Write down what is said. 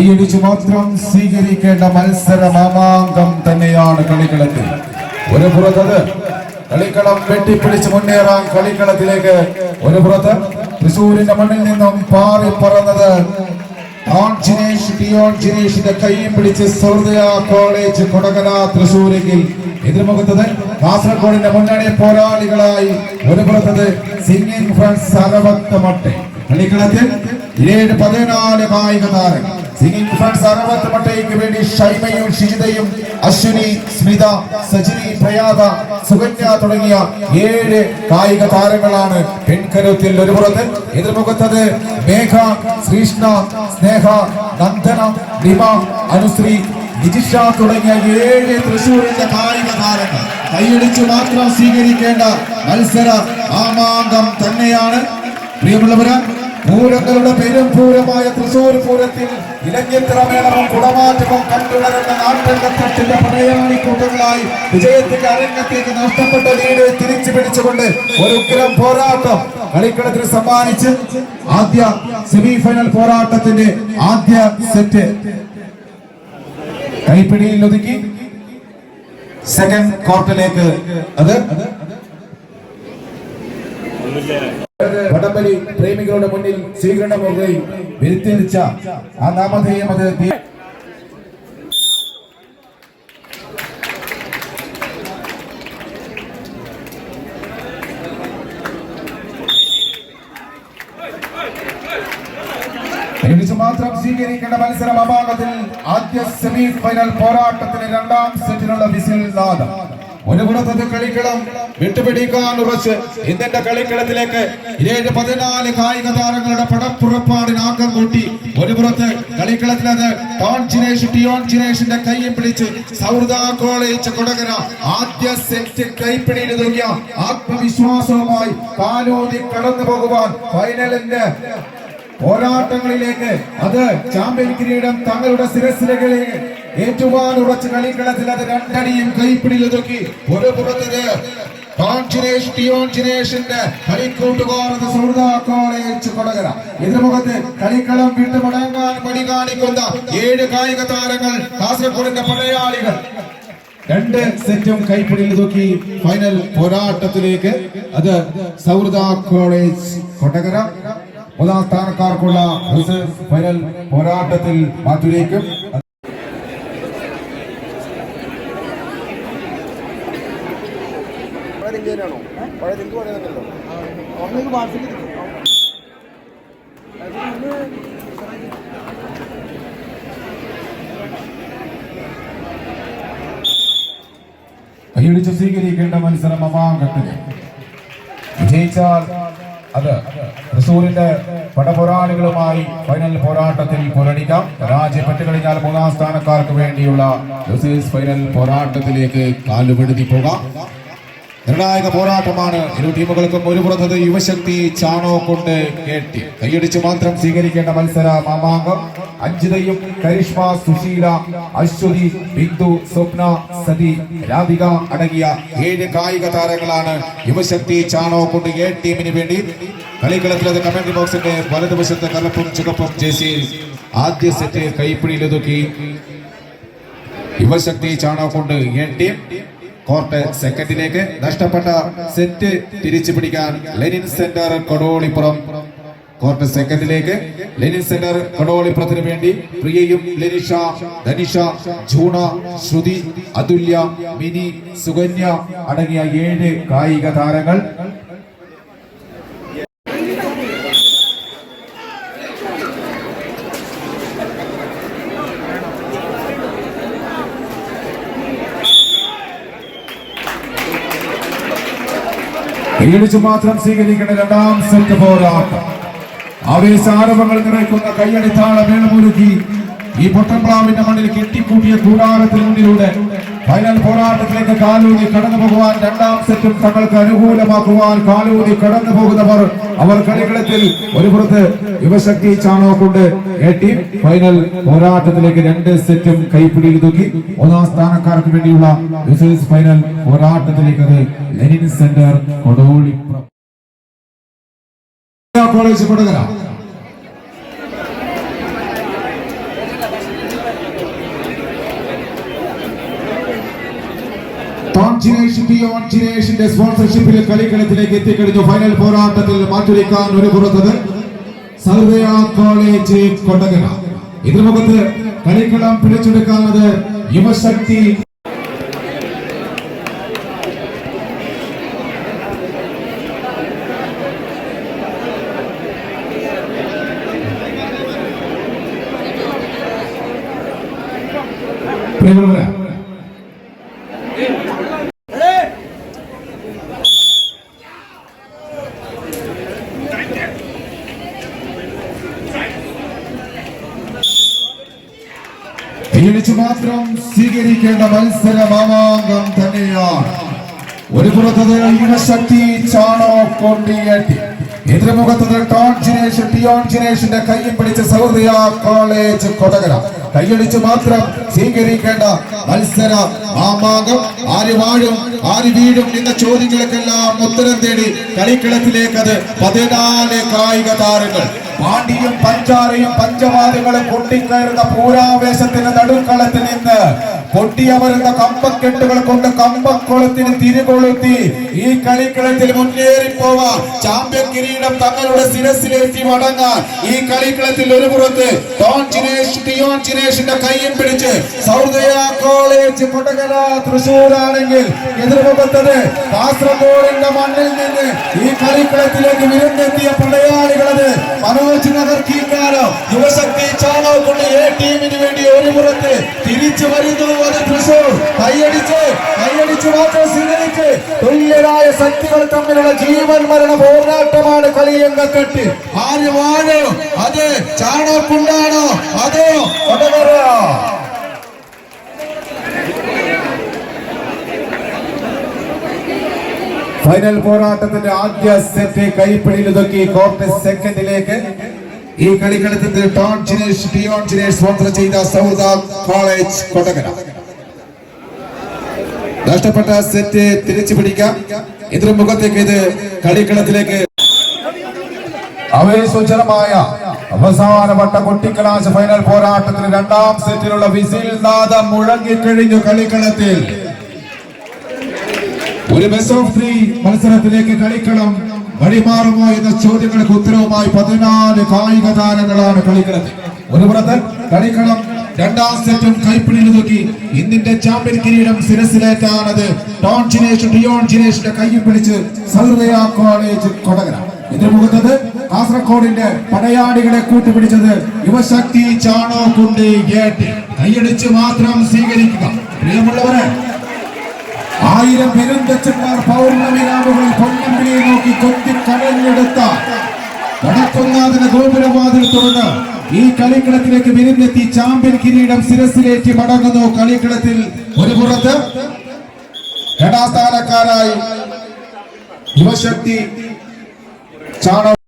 കൈയടിച്ചു മാത്രം സ്വീകരിക്കേണ്ട മത്സര മാമാങ്കം തന്നെയാണ് കളിക്കളത്തിൽ. ഒരു പുറത്തത് കളിക്കളം വെട്ടിപ്പിടിച്ച് മുന്നേറാം കളിക്കളത്തിലേക്ക്. ഒരു പുറത്ത് തൃശൂരിന്റെ മണ്ണിൽ നിന്നും പാറി പറന്നത് ജിനേഷ് കൈയും പിടിച്ച് സൗഹൃദയ കോളേജ് കൊടകര തൃശൂരെങ്കിൽ എതിർമുഖത്തത് കാസർഗോഡിന്റെ മുന്നണി പോരാളികളായി. ഒരു പുറത്തത് സിംഗിംഗ് ഫ്രണ്ട്സ് അരവത്തമട്ടെ കളിക്കളത്തിൽ ഏഴ് പതിനാല് കായിക താരങ്ങൾ. സിംഗിങ് ഫ്രണ്ട്സ് മട്ടയ്ക്ക് വേണ്ടി ഷൈമയും ഷീതയും അശ്വിനി സ്മിത സജിനി പ്രയാത സുകന്യ തുടങ്ങിയ ഏഴ് കായിക താരങ്ങളാണ് പെൺകരുത്തിൽ ഒരു പുറത്ത്. എതിർമുഖത്തത് മേഘ ശ്രീഷ്ണ സ്നേഹ നന്ദന നിമ അനുശ്രീ നിജിഷ തുടങ്ങിയ ഏഴ് തൃശൂരിന്റെ കായിക താരങ്ങൾ. കൈയടിച്ചു മാത്രം സ്വീകരിക്കേണ്ട മത്സര ആമാങ്കം തന്നെയാണ്. പ്രിയമുള്ളവര് പൂരങ്ങളുടെ പെരും പൂരമായ തൃശൂർ പൂരത്തിൽ ഇലഞ്ഞിത്ര മേളവും കുടമാറ്റവും കണ്ടുണരുന്ന നാട്ടകത്തട്ടിന്റെ പടയാളി കൂട്ടങ്ങളായി. വിജയത്തിന്റെ അരങ്ങത്തേക്ക് നഷ്ടപ്പെട്ട ലീഡ് തിരിച്ചു പിടിച്ചുകൊണ്ട് ഒരു ഉഗ്രം പോരാട്ടം കളിക്കളത്തിൽ സമ്മാനിച്ച് ആദ്യ സെമിഫൈനൽ പോരാട്ടത്തിന്റെ ആദ്യ സെറ്റ് കൈപ്പിടിയിൽ ഒതുക്കി. സെക്കൻഡ് കോർട്ടിലേക്ക് അത്. വടംവലി പ്രേമികളുടെ മുന്നിൽ സ്വീകരണമുറി വിരുത്തിരിച്ച ആ നാമധേയം അത് മാത്രം സ്വീകരിക്കേണ്ട മത്സരം അപാകത്തിൽ ആദ്യ സെമി ഫൈനൽ പോരാട്ടത്തിന് രണ്ടാം സെറ്റിനുള്ള വിസിൽ നാദം ഒരു പുറത്തത് കളിക്കളം വിട്ടുപിടിക്കാൻ ഉറച്ച് ഇന്ത്യന്റെ കളിക്കളത്തിലേക്ക് ഏഴ് പതിനാല് കായിക താരങ്ങളുടെ പടപ്പുറപ്പാടിന് ആക്കം കൂട്ടി. ഒരു പുറത്ത് കളിക്കളത്തിലത് ടോൺ ചിനേഷ് ടിയോൺ ചിനേഷിന്റെ കൈയും പിടിച്ച് സൗഹൃദ കോളേജ് കൊടകര ആദ്യ സെറ്റ് കൈപ്പിടിയിൽ തുടങ്ങിയ ആത്മവിശ്വാസവുമായി കാലോതി കടന്നു പോകുവാൻ ഫൈനലിന്റെ പോരാട്ടങ്ങളിലേക്ക് അത് ചാമ്പ്യൻ കിരീടം തങ്ങളുടെ ശിരസിലകളിൽ ഏറ്റുവാൻ ഉറച്ച കളിക്കളത്തിൽ അത് രണ്ടടിയും കൈപ്പിടിയിലൊതുക്കി ഒരു പുറത്തത് കൊടകര. കളിക്കളം വിട്ടുമടങ്ങാൻ മടി കാണിക്കുന്ന ഏഴ് കായിക താരങ്ങൾ കാസർഗോഡിന്റെ പടയാളികൾ. രണ്ട് സെറ്റും കൈപ്പിടിയിൽ തൂക്കി ഫൈനൽ പോരാട്ടത്തിലേക്ക് അത് സൗഹൃദ കോളേജ് കൊട്ടകര മൂന്നാം സ്ഥാനക്കാർക്കുള്ള ഫൈനൽ പോരാട്ടത്തിൽ മാറ്റുരേക്കും കൈയടിച്ച് സ്വീകരിക്കേണ്ട മത്സരം അമാങ്കത്തിന് വിജയിച്ചാൽ അത് തൃശൂരിന്റെ പടപോരാളികളുമായി ഫൈനൽ പോരാട്ടത്തിൽ പോരടിക്കാം പരാജയപ്പെട്ട് കഴിഞ്ഞാൽ മൂന്നാം സ്ഥാനക്കാർക്ക് വേണ്ടിയുള്ള ഫൈനൽ പോരാട്ടത്തിലേക്ക് കാലുപെടുത്തി പോകാം. നിർണായക പോരാട്ടമാണ് ഇരു ടീമുകൾക്കും ഒരു പുറത്തത്. യുവശക്തി ചാണോ കൊണ്ട് കേട്ടി. കൈയടിച്ച് മാത്രം സ്വീകരിക്കേണ്ട മത്സര മാമാങ്കം. അഞ്ജിതയും കരിഷ്മ സുശീല അശ്വതി ബിന്ദു സ്വപ്ന സതി രാധിക അടങ്ങിയ ഏഴ് കായിക താരങ്ങളാണ് യുവശക്തി ചാണോ കൊണ്ട് എ ടീമിന് വേണ്ടി. കളിക്കളത്തിലത് കമന്ററി ബോക്സിന്റെ വലതുവശത്ത് കലപ്പും ചുവപ്പും ജേസിയിൽ ആദ്യ സെറ്റ് കൈപ്പിടിയിലൊതുക്കി യുവശക്തി ചാണോ കൊണ്ട് എ ടീം. കോർട്ട് സെക്കൻഡിലേക്ക് നഷ്ടപ്പെട്ട സെറ്റ് തിരിച്ചു പിടിക്കാൻ ലെനിൻ സെന്റർ കൊടോളിപ്പുറം. കോർട്ട് സെക്കൻഡിലേക്ക് ലെനിൻ സെന്റർ കടോളിപ്പുറത്തിന് വേണ്ടി പ്രിയയും ലെനിഷ ധനിഷ ജൂണ ശ്രുതി അതുല്യ മിനി സുകന്യ അടങ്ങിയ ഏഴ് കായിക താരങ്ങൾ കൈയടിച്ചു മാത്രം സ്വീകരിക്കേണ്ട രണ്ടാം സെറ്റ് പോരാട്ടം. ആവേശാരവങ്ങൾ നിറയ്ക്കുന്ന കൈയടിത്താള വേണമൊരുക്കി ഈ പൊട്ടംപ്ലാവിന്റെ മണ്ണിൽ കെട്ടിക്കൂട്ടിയ കൂടാരത്തിന് മുന്നിലൂടെ ഫൈനൽ പോരാട്ടത്തിലേക്ക് കാലൂതി കടന്നു പോകുവാൻ രണ്ടാം സെറ്റും തങ്ങൾക്ക് അനുകൂലമാക്കുവാൻ കാലൂതി കടന്നു പോകുന്നവർ അവർ കളികളത്തിൽ ഒരു പുറത്ത് യുവശക്തി ചാണോ കൊണ്ട് ടീം ഫൈനൽ പോരാട്ടത്തിലേക്ക് രണ്ട് സെറ്റും കൈപ്പിടിയിൽ തൂക്കി. ഒന്നാം സ്ഥാനക്കാർക്ക് വേണ്ടിയുള്ള ഫൈനൽ പോരാട്ടത്തിലേക്ക് അത് Lenin centre Kodoli college Kodakara Jinesh Biyon ജിനേഷിന്റെ സ്പോൺസർഷിപ്പിൽ കളിക്കളത്തിലേക്ക് എത്തിക്കഴിഞ്ഞു. ഫൈനൽ പോരാട്ടത്തിൽ മാറ്റുരയ്ക്കാൻ ഒരു പുറത്തത് സർവയ കോളേജ് കൊടകര എതിർമുഖത്ത് കളിക്കളം പിടിച്ചെടുക്കാവുന്നത് യുവശക്തി. പ്രിയമുള്ളവരെ പേടിച്ചു മാത്രം സ്വീകരിക്കേണ്ട മത്സര മാമാങ്കം തന്നെയാണ്. ഒരു പുറത്തത് യുവശക്തി ചാണോ കൊണ്ടിയേറ്റി എതിർമുഖത്തത് ടോൺ ജിനേഷ് ടിയോൺ പിടിച്ച് സൗദിയ കോളേജ് കൊടകര കൈയടിച്ച് മാത്രം സ്വീകരിക്കേണ്ട മത്സര മാമാങ്കം. ആര് വാഴും ആര് വീഴും എന്ന ചോദ്യങ്ങൾക്കെല്ലാം ഉത്തരം തേടി കളിക്കളത്തിലേക്ക് അത് പതിനാല് കായിക താരങ്ങൾ. പാണ്ഡിയും പഞ്ചാരയും പഞ്ചവാദികളും പൊട്ടിക്കയറുന്ന പൂരാവേശത്തിന്റെ നടുക്കളത്തിൽ നിന്ന് പൊട്ടിയമരുന്ന കമ്പക്കെട്ടുകൾ കൊണ്ട് കമ്പക്കുളത്തിന് തിരികൊളുത്തി. ഈ കളിക്കളത്തിൽ മുന്നേറിപ്പോവാ. ചാമ്പ്യൻ കിരീടം തങ്ങളുടെ ശിരസിലേക്ക് മടങ്ങാൻ. ഈ കളിക്കളത്തിൽ ഒരു പുറത്ത് ടോൺ ചിനേഷ് ടിയോൺ ചിനേഷിന്റെ കൈയും പിടിച്ച് സൗദയ കോളേജ് കൊടകര തൃശൂരാണെങ്കിൽ എതിർമുഖത്തത് കാസർഗോഡിന്റെ മണ്ണിൽ നിന്ന് ഈ കളിക്കളത്തിലേക്ക് വിരുന്നെത്തിയ പടയാളികളത് മനോജ് നഗർ കീക്കാരോ. യുവശക്തി ചാണോ കൊണ്ട് എ ടീമിന് വേണ്ടി ഒരു പുറത്ത് തിരിച്ചു വരുന്നു. അത് തൃശൂർ. കൈയടിച്ച് കൈയടിച്ച് മാത്രം സ്വീകരിച്ച് തുല്യരായ ശക്തികൾ തമ്മിലുള്ള ജീവൻ മരണ പോരാട്ടമാണ് കളിയങ്കക്കെട്ട് ആര് വാഴോ? അത് ചാണോ കുണ്ടാണോ അതോ കൊടകര ഫൈനൽ പോരാട്ടത്തിന്റെ ആദ്യ സെറ്റ് കൈപ്പിടിയിൽ ഒതുക്കി കോർട്ട് സെക്കൻഡിലേക്ക് ഈ കളിക്കളത്തിൽ ടോൺ ജിനേഷ് ടിയോൺ ജിനേഷ് സ്പോൺസർ ചെയ്ത സൗദ കോളേജ് കൊടകര. നഷ്ടപ്പെട്ട സെറ്റ് തിരിച്ചു പിടിക്കാം. എതിർമുഖത്തേക്ക് ഇത് കളിക്കളത്തിലേക്ക്. അവേശോചരമായ അവസാനവട്ട കൊട്ടിക്കലാശ ഫൈനൽ പോരാട്ടത്തിന് രണ്ടാം സെറ്റിലുള്ള വിസിൽ നാദം മുഴങ്ങിക്കഴിഞ്ഞു കളിക്കളത്തിൽ. ഒരു ബെസ്റ്റ് ഓഫ് ത്രീ മത്സരത്തിലേക്ക് കളിക്കണം വഴിമാറുമോ എന്ന ചോദ്യങ്ങൾക്ക് ഉത്തരവുമായി പതിനാല് കായിക താരങ്ങളാണ് കളിക്കളത്തിൽ. ഒരു പുറത്ത് കളിക്കളം രണ്ടാം സെറ്റും കൈപ്പിടിയിൽ നോക്കി. ഇന്നിന്റെ ചാമ്പ്യൻ കിരീടം ശിരസിലേറ്റാണത്. ടോൺ ജിനേഷ് ടിയോൺ ജിനേഷിന്റെ കൈയും പിടിച്ച് സൗഹൃദയ കോളേജ് കൊടകര. എതിർമുഖത്തത് കാസർഗോഡിന്റെ പടയാളികളെ കൂട്ടുപിടിച്ചത് യുവശക്തി ചാണോ കുണ്ടി ഗേട്ടി കൈയടിച്ച് മാത്രം സ്വീകരിക്കുക. പ്രിയമുള്ളവരെ ആയിരം പെരുന്തച്ചന്മാർ പൗർണമി പൊന്നമ്പിളിയെ നോക്കി കൊത്തി കടഞ്ഞെടുത്ത വടക്കുന്നാഥന ഗോപുരവാതിൽ തുറന്ന് ഈ കളിക്കളത്തിലേക്ക് വിരുന്നെത്തി ചാമ്പ്യൻ കിരീടം ശിരസിലേറ്റി മടങ്ങുന്നു. കളിക്കളത്തിൽ ഒരു പുറത്ത്. രണ്ടാം സ്ഥാനക്കാരായി യുവശക്തി ചാണ